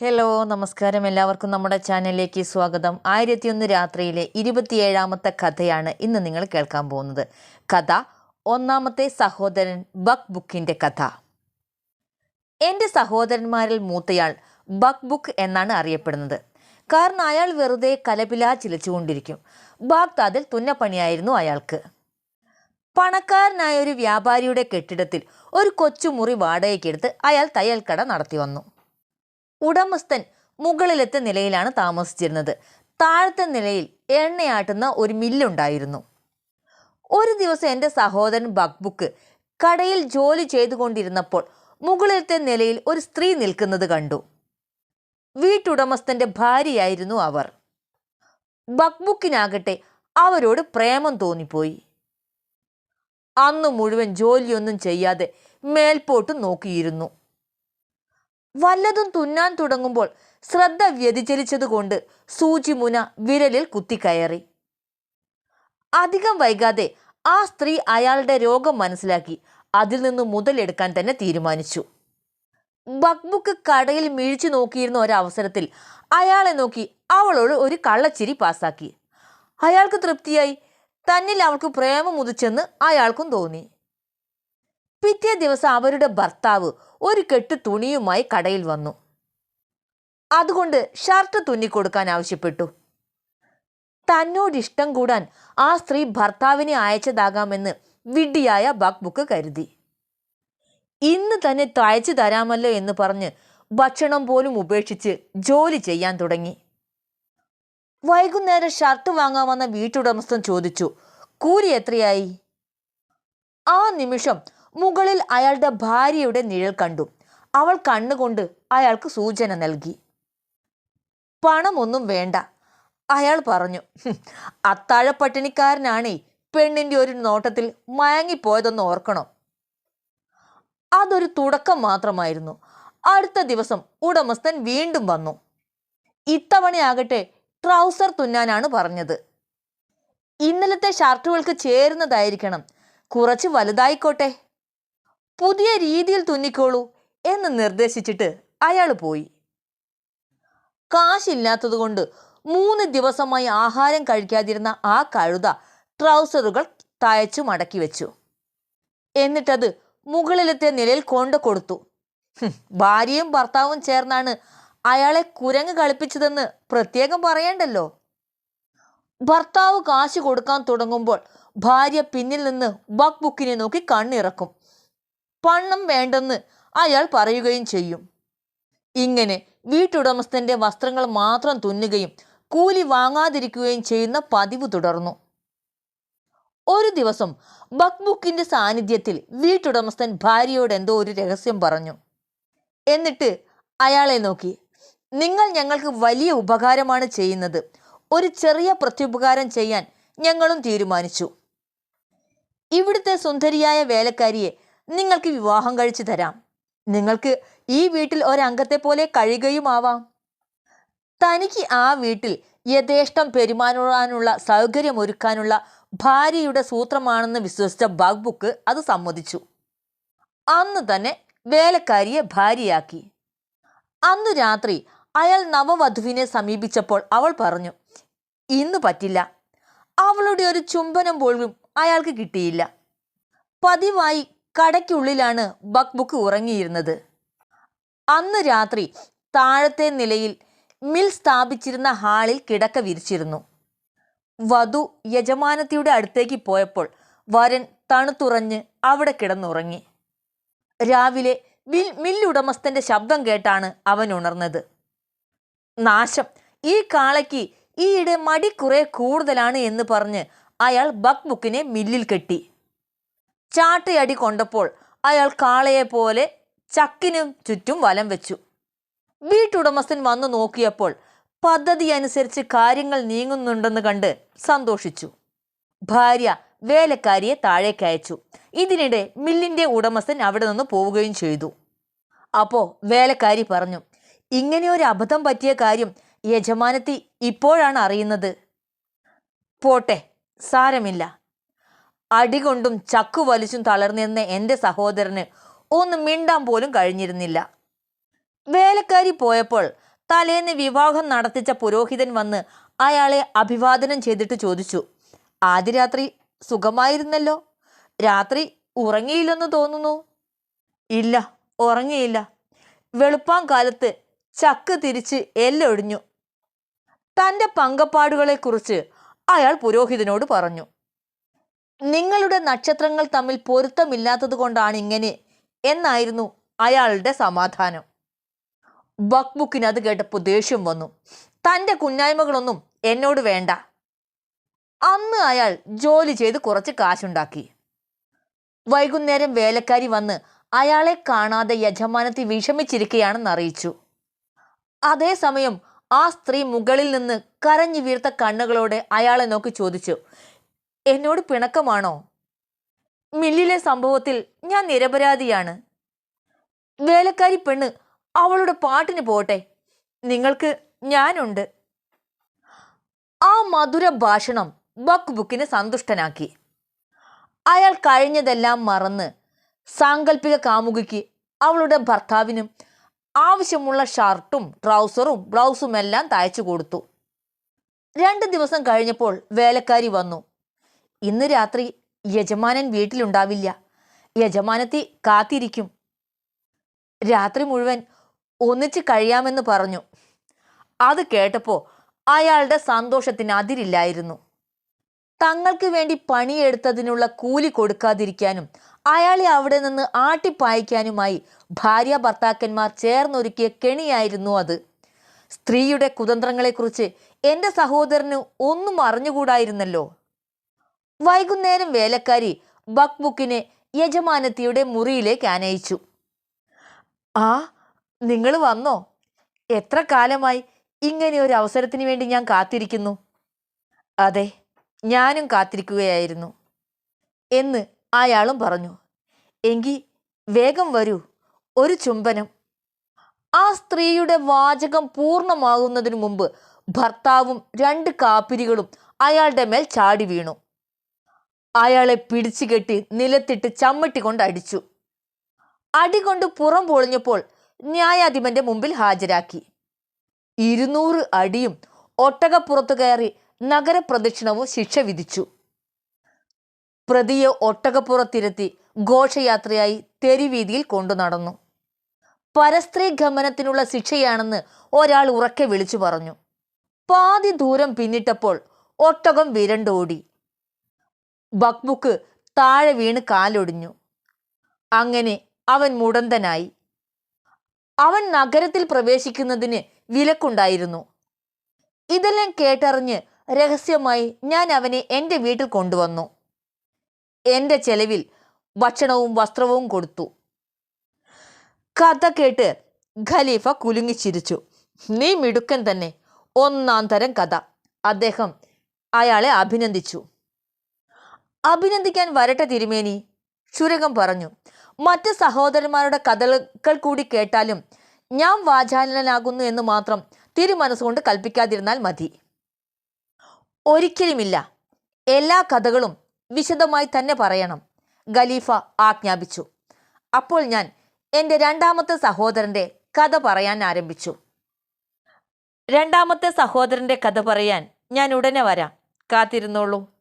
Hello നമസ്കാരം. എല്ലാവർക്കും നമ്മുടെ ചാനലിലേക്ക് സ്വാഗതം. ആയിരത്തിയൊന്ന് രാത്രിയിലെ ഇരുപത്തിയേഴാമത്തെ കഥയാണ് ഇന്ന് നിങ്ങൾ കേൾക്കാൻ പോകുന്നത്. കഥ ഒന്നാമത്തെ സഹോദരൻ ബക്ക് ബുക്കിന്റെ കഥ. എന്റെ സഹോദരന്മാരിൽ മൂത്തയാൾ ബക്ക് ബുക്ക് എന്നാണ് അറിയപ്പെടുന്നത്. കാരണം അയാൾ വെറുതെ കലപിലാ ചിലച്ചുകൊണ്ടിരിക്കും. ബാഗ്ദാദിൽ തുന്നപ്പണിയായിരുന്നു അയാൾക്ക്. പണക്കാരനായ ഒരു വ്യാപാരിയുടെ കെട്ടിടത്തിൽ ഒരു കൊച്ചുമുറി വാടകയ്ക്കെടുത്ത് അയാൾ തയ്യൽക്കട നടത്തി വന്നു ഉടമസ്ഥൻ മുകളിലത്തെ നിലയിലാണ് താമസിച്ചിരുന്നത്. താഴത്തെ നിലയിൽ എണ്ണയാട്ടുന്ന ഒരു മില്ലുണ്ടായിരുന്നു. ഒരു ദിവസം എന്റെ സഹോദരൻ ബക്ബുക്ക് കടയിൽ ജോലി ചെയ്തുകൊണ്ടിരുന്നപ്പോൾ മുകളിലത്തെ നിലയിൽ ഒരു സ്ത്രീ നിൽക്കുന്നത് കണ്ടു. വീട്ടുടമസ്ഥന്റെ ഭാര്യയായിരുന്നു അവർ. ബക്ബുക്കിനാകട്ടെ അവരോട് പ്രേമം തോന്നിപ്പോയി. അന്ന് മുഴുവൻ ജോലിയൊന്നും ചെയ്യാതെ മേൽപോട്ട് നോക്കിയിരുന്നു. വല്ലതും തുന്നാൻ തുടങ്ങുമ്പോൾ ശ്രദ്ധ വ്യതിചലിച്ചതുകൊണ്ട് സൂചിമുന വിരലിൽ കുത്തിക്കയറി. അധികം വൈകാതെ ആ സ്ത്രീ അയാളുടെ രോഗം മനസ്സിലാക്കി അതിൽ നിന്ന് മുതലെടുക്കാൻ തന്നെ തീരുമാനിച്ചു. ബക്ബുക്ക് കടയിൽ മിഴിച്ചു നോക്കിയിരുന്ന ഒരവസരത്തിൽ അയാളെ നോക്കി അവളോട് ഒരു കള്ളച്ചിരി പാസാക്കി. അയാൾക്ക് തൃപ്തിയായി. തന്നിൽ അവൾക്ക് പ്രേമം ഉദിച്ചെന്ന് അയാൾക്കും തോന്നി. പിറ്റേ ദിവസം അവരുടെ ഭർത്താവ് ഒരു കെട്ട് തുണിയുമായി കടയിൽ വന്നു. അതുകൊണ്ട് ഷർട്ട് തുന്നിക്കൊടുക്കാൻ ആവശ്യപ്പെട്ടു. തന്നോട് ഇഷ്ടം കൂടാൻ ആ സ്ത്രീ ഭർത്താവിനെ അയച്ചതാകാമെന്ന് വിഡ്ഢിയായ ബക്ബുക്ക് കരുതി. ഇന്ന് തന്നെ തയച്ചു തരാമല്ലോ എന്ന് പറഞ്ഞ് ഭക്ഷണം പോലും ഉപേക്ഷിച്ച് ജോലി ചെയ്യാൻ തുടങ്ങി. വൈകുന്നേരം ഷർട്ട് വാങ്ങാൻ വന്ന വീട്ടുടമസ്ഥൻ ചോദിച്ചു കൂലി എത്രയായി? ആ നിമിഷം മുകളിൽ അയാളുടെ ഭാര്യയുടെ നിഴൽ കണ്ടു. അവൾ കണ്ണുകൊണ്ട് അയാൾക്ക് സൂചന നൽകി. പണമൊന്നും വേണ്ട അയാൾ പറഞ്ഞു. "ഹും, അത്താഴപ്പട്ടിണിക്കാരനാണേ പെണ്ണിന്റെ ഒരു നോട്ടത്തിൽ മയങ്ങിപ്പോയതെന്ന് ഓർക്കണം. അതൊരു തുടക്കം മാത്രമായിരുന്നു. അടുത്ത ദിവസം ഉടമസ്ഥൻ വീണ്ടും വന്നു. ഇത്തവണയാകട്ടെ ട്രൗസർ തുന്നാനാണ് പറഞ്ഞത്. ഇന്നലത്തെ ഷർട്ടുകൾക്ക് ചേരുന്നതായിരിക്കണം. കുറച്ച് വലുതായിക്കോട്ടെ. പുതിയ രീതിയിൽ തുന്നിക്കോളൂ എന്ന് നിർദ്ദേശിച്ചിട്ട് അയാൾ പോയി. കാശില്ലാത്തതുകൊണ്ട് മൂന്ന് ദിവസമായി ആഹാരം കഴിക്കാതിരുന്ന ആ കഴുത ട്രൗസറുകൾ തയച്ചു മടക്കി വെച്ചു. എന്നിട്ടത് മുകളിലത്തെ നിലയിൽ കൊണ്ടു കൊടുത്തു. ഭാര്യയും ഭർത്താവും ചേർന്നാണ് അയാളെ കുരങ്ങ് കളിപ്പിച്ചതെന്ന് പ്രത്യേകം പറയണ്ടല്ലോ. ഭർത്താവ് കാശ് കൊടുക്കാൻ തുടങ്ങുമ്പോൾ ഭാര്യ പിന്നിൽ നിന്ന് ബക്ക് ബുക്കിനെ നോക്കി കണ്ണിറക്കും. പണം വേണ്ടെന്ന് അയാൾ പറയുകയും ചെയ്യും. ഇങ്ങനെ വീട്ടുടമസ്ഥന്റെ വസ്ത്രങ്ങൾ മാത്രം തുന്നുകയും കൂലി വാങ്ങാതിരിക്കുകയും ചെയ്യുന്ന പതിവ് തുടർന്നു. ഒരു ദിവസം ബക്ബുക്കിന്റെ സാന്നിധ്യത്തിൽ വീട്ടുടമസ്ഥൻ ഭാര്യയോട് എന്തോ ഒരു രഹസ്യം പറഞ്ഞു. എന്നിട്ട് അയാളെ നോക്കി. നിങ്ങൾ ഞങ്ങൾക്ക് വലിയ ഉപകാരമാണ് ചെയ്യുന്നത്. ഒരു ചെറിയ പ്രത്യുപകാരം ചെയ്യാൻ ഞങ്ങളും തീരുമാനിച്ചു. ഇവിടുത്തെ സുന്ദരിയായ വേലക്കാരിയെ നിങ്ങൾക്ക് വിവാഹം കഴിച്ചു തരാം. നിങ്ങൾക്ക് ഈ വീട്ടിൽ ഒരംഗത്തെ പോലെ കഴിയുകയുമാവാം. തനിക്ക് ആ വീട്ടിൽ യഥേഷ്ടം പെരുമാറാനുള്ള സൗകര്യമൊരുക്കാനുള്ള ഭാര്യയുടെ സൂത്രമാണെന്ന് വിശ്വസിച്ച ബാഗ്ബുക്ക് അത് സമ്മതിച്ചു. അന്ന് തന്നെ വേലക്കാരിയെ ഭാര്യയാക്കി. അന്നു രാത്രി അയാൾ നവവധുവിനെ സമീപിച്ചപ്പോൾ അവൾ പറഞ്ഞു ഇന്ന് പറ്റില്ല. അവളുടെ ഒരു ചുംബനം പോലും അയാൾക്ക് കിട്ടിയില്ല. പതിവായി കടയ്ക്കുള്ളിലാണ് ബക്ബുക്ക് ഉറങ്ങിയിരുന്നത്. അന്ന് രാത്രി താഴത്തെ നിലയിൽ മിൽ സ്ഥാപിച്ചിരുന്ന ഹാളിൽ കിടക്ക വിരിച്ചിരുന്നു. വധു യജമാനത്തിയുടെ അടുത്തേക്ക് പോയപ്പോൾ വരൻ തണുത്തുറഞ്ഞ് അവിടെ കിടന്നുറങ്ങി. രാവിലെ മിൽ മില്ലുടമസ്ഥന്റെ ശബ്ദം കേട്ടാണ് അവൻ ഉണർന്നത്. നാശം. ഈ കാളയ്ക്ക് ഈയിടെ മടി കുറെ കൂടുതലാണ് എന്ന് പറഞ്ഞ് അയാൾ ബക്ബുക്കിനെ മില്ലിൽ കെട്ടി. ചാട്ടയടി കൊണ്ടപ്പോൾ അയാൾ കാളയെ പോലെ ചക്കിനും ചുറ്റും വലം വെച്ചു. വീട്ടുടമസ്ഥൻ വന്നു നോക്കിയപ്പോൾ പദ്ധതി അനുസരിച്ച് കാര്യങ്ങൾ നീങ്ങുന്നുണ്ടെന്ന് കണ്ട് സന്തോഷിച്ചു. ഭാര്യ വേലക്കാരിയെ താഴേക്ക് അയച്ചു. ഇതിനിടെ മില്ലിന്റെ ഉടമസ്ഥൻ അവിടെ നിന്ന് പോവുകയും ചെയ്തു. അപ്പോൾ വേലക്കാരി പറഞ്ഞു ഇങ്ങനെ ഒരു അബദ്ധം പറ്റിയ കാര്യം യജമാനത്തി ഇപ്പോഴാണ് അറിയുന്നത്. പോട്ടെ സാരമില്ല. അടികൊണ്ടും ചക്കു വലിച്ചും തളർന്നിരുന്ന എന്റെ സഹോദരന് ഒന്ന് മിണ്ടാൻ പോലും കഴിഞ്ഞിരുന്നില്ല. വേലക്കാരി പോയപ്പോൾ തലേന്ന് വിവാഹം നടത്തിച്ച പുരോഹിതൻ വന്ന് അയാളെ അഭിവാദനം ചെയ്തിട്ട് ചോദിച്ചു ആദ്യ രാത്രി സുഖമായിരുന്നല്ലോ? രാത്രി ഉറങ്ങിയില്ലെന്ന് തോന്നുന്നു? ഇല്ല ഉറങ്ങിയില്ല. വെളുപ്പാൻ കാലത്ത് ചക്ക് തിരിച്ച് എല്ലൊടിഞ്ഞു. തന്റെ പങ്കപ്പാടുകളെക്കുറിച്ച് അയാൾ പുരോഹിതനോട് പറഞ്ഞു. നിങ്ങളുടെ നക്ഷത്രങ്ങൾ തമ്മിൽ പൊരുത്തമില്ലാത്തത് കൊണ്ടാണ് ഇങ്ങനെ എന്നായിരുന്നു അയാളുടെ സമാധാനം. ബക്ബുക്കിന് അത് കേട്ടപ്പോൾ ദേഷ്യം വന്നു. തന്റെ കുഞ്ഞായ്മകളൊന്നും എന്നോട് വേണ്ട. അന്ന് അയാൾ ജോലി ചെയ്ത് കുറച്ച് കാശുണ്ടാക്കി. വൈകുന്നേരം വേലക്കാരി വന്ന് അയാളെ കാണാതെ യജമാനത്തി വിഷമിച്ചിരിക്കുകയാണെന്ന് അറിയിച്ചു. അതേസമയം ആ സ്ത്രീ മുകളിൽ നിന്ന് കരഞ്ഞു വീർത്ത കണ്ണുകളോടെ അയാളെ നോക്കി ചോദിച്ചു എന്നോട് പിണക്കമാണോ? മില്ലിലെ സംഭവത്തിൽ ഞാൻ നിരപരാധിയാണ്. വേലക്കാരി പെണ്ണ് അവളുടെ പാട്ടിന് പോട്ടെ നിങ്ങൾക്ക് ഞാനുണ്ട്. ആ മധുര ഭാഷണം ബക്ക് ബുക്കിനെ സന്തുഷ്ടനാക്കി. അയാൾ കഴിഞ്ഞതെല്ലാം മറന്ന് സാങ്കല്പിക കാമുകിക്ക് അവളുടെ ഭർത്താവിനും ആവശ്യമുള്ള ഷർട്ടും ട്രൗസറും ബ്ലൗസുമെല്ലാം തയ്ച്ചു കൊടുത്തു. രണ്ട് ദിവസം കഴിഞ്ഞപ്പോൾ വേലക്കാരി വന്നു. ഇന്ന് രാത്രി യജമാനൻ വീട്ടിലുണ്ടാവില്ല. യജമാനത്തി കാത്തിരിക്കും. രാത്രി മുഴുവൻ ഒന്നിച്ച് കഴിയാമെന്ന് പറഞ്ഞു. അത് കേട്ടപ്പോൾ അയാളുടെ സന്തോഷത്തിന് അതിരില്ലായിരുന്നു. തങ്ങൾക്ക് വേണ്ടി പണിയെടുത്തതിനുള്ള കൂലി കൊടുക്കാതിരിക്കാനും അയാളെ അവിടെ നിന്ന് ആട്ടിപ്പായിക്കാനുമായി ഭാര്യ ഭർത്താക്കന്മാർ ചേർന്നൊരുക്കിയ കെണിയായിരുന്നു അത്. സ്ത്രീയുടെ കുതന്ത്രങ്ങളെക്കുറിച്ച് എന്റെ സഹോദരന് ഒന്നും അറിഞ്ഞുകൂടായിരുന്നല്ലോ. വൈകുന്നേരം വേലക്കാരി ബക്ബുക്കിനെ യജമാനത്തിയുടെ മുറിയിലേക്ക് ആനയിച്ചു. ആ നിങ്ങൾ വന്നോ? എത്ര കാലമായി ഇങ്ങനെ ഒരു അവസരത്തിന് വേണ്ടി ഞാൻ കാത്തിരിക്കുന്നു. അതെ ഞാനും കാത്തിരിക്കുകയായിരുന്നു എന്ന് അയാളും പറഞ്ഞു. എങ്കിൽ വേഗം വരൂ ഒരു ചുംബനം. ആ സ്ത്രീയുടെ വാചകം പൂർണമാകുന്നതിനു മുമ്പ് ഭർത്താവും രണ്ട് കാപ്പിരികളും അയാളുടെ മേൽ ചാടി വീണു. അയാളെ പിടിച്ചു കെട്ടി നിലത്തിട്ട് ചമ്മട്ടി കൊണ്ട് അടിച്ചു. അടികൊണ്ട് പുറം പൊളിഞ്ഞപ്പോൾ ന്യായാധിപന്റെ മുമ്പിൽ ഹാജരാക്കി. ഇരുന്നൂറ് അടിയും ഒട്ടകപ്പുറത്തു കയറി നഗരപ്രദക്ഷിണവും ശിക്ഷ വിധിച്ചു. പ്രതിയെ ഒട്ടകപ്പുറത്തിരുത്തി ഘോഷയാത്രയായി തെരുവീതിയിൽ കൊണ്ടു നടന്നു. പരസ്ത്രീ ഗമനത്തിനുള്ള ശിക്ഷയാണെന്ന് ഒരാൾ ഉറക്കെ വിളിച്ചു പറഞ്ഞു. പാതി ദൂരം പിന്നിട്ടപ്പോൾ ഒട്ടകം വിരണ്ടോടി. ബക്ബുക്ക് താഴെ വീണ് കാലൊടിഞ്ഞു. അങ്ങനെ അവൻ മുടന്തനായി. അവൻ നഗരത്തിൽ പ്രവേശിക്കുന്നതിന് വിലക്കുണ്ടായിരുന്നു. ഇതെല്ലാം കേട്ടറിഞ്ഞ് രഹസ്യമായി ഞാൻ അവനെ എന്റെ വീട്ടിൽ കൊണ്ടുവന്നു. എന്റെ ചെലവിൽ ഭക്ഷണവും വസ്ത്രവും കൊടുത്തു. കഥ കേട്ട് ഖലീഫ കുലുങ്ങിച്ചിരിച്ചു നീ മിടുക്കൻ തന്നെ. ഒന്നാം തരം കഥ. അദ്ദേഹം അയാളെ അഭിനന്ദിച്ചു. അഭിനന്ദിക്കാൻ വരട്ടെ തിരുമേനി. ചുരകം പറഞ്ഞു. മറ്റ് സഹോദരന്മാരുടെ കഥകൾ കൂടി കേട്ടാലും ഞാൻ വാചാലനാകുന്നു എന്ന് മാത്രം തിരുമനസ്സുകൊണ്ട് കൽപ്പിക്കാതിരുന്നാൽ മതി. ഒരിക്കലുമില്ല. എല്ലാ കഥകളും വിശദമായി തന്നെ പറയണം. ഖലീഫ ആജ്ഞാപിച്ചു. അപ്പോൾ ഞാൻ എന്റെ രണ്ടാമത്തെ സഹോദരന്റെ കഥ പറയാൻ ആരംഭിച്ചു. രണ്ടാമത്തെ സഹോദരന്റെ കഥ പറയാൻ ഞാൻ ഉടനെ വരാം. കാത്തിരുന്നോളൂ.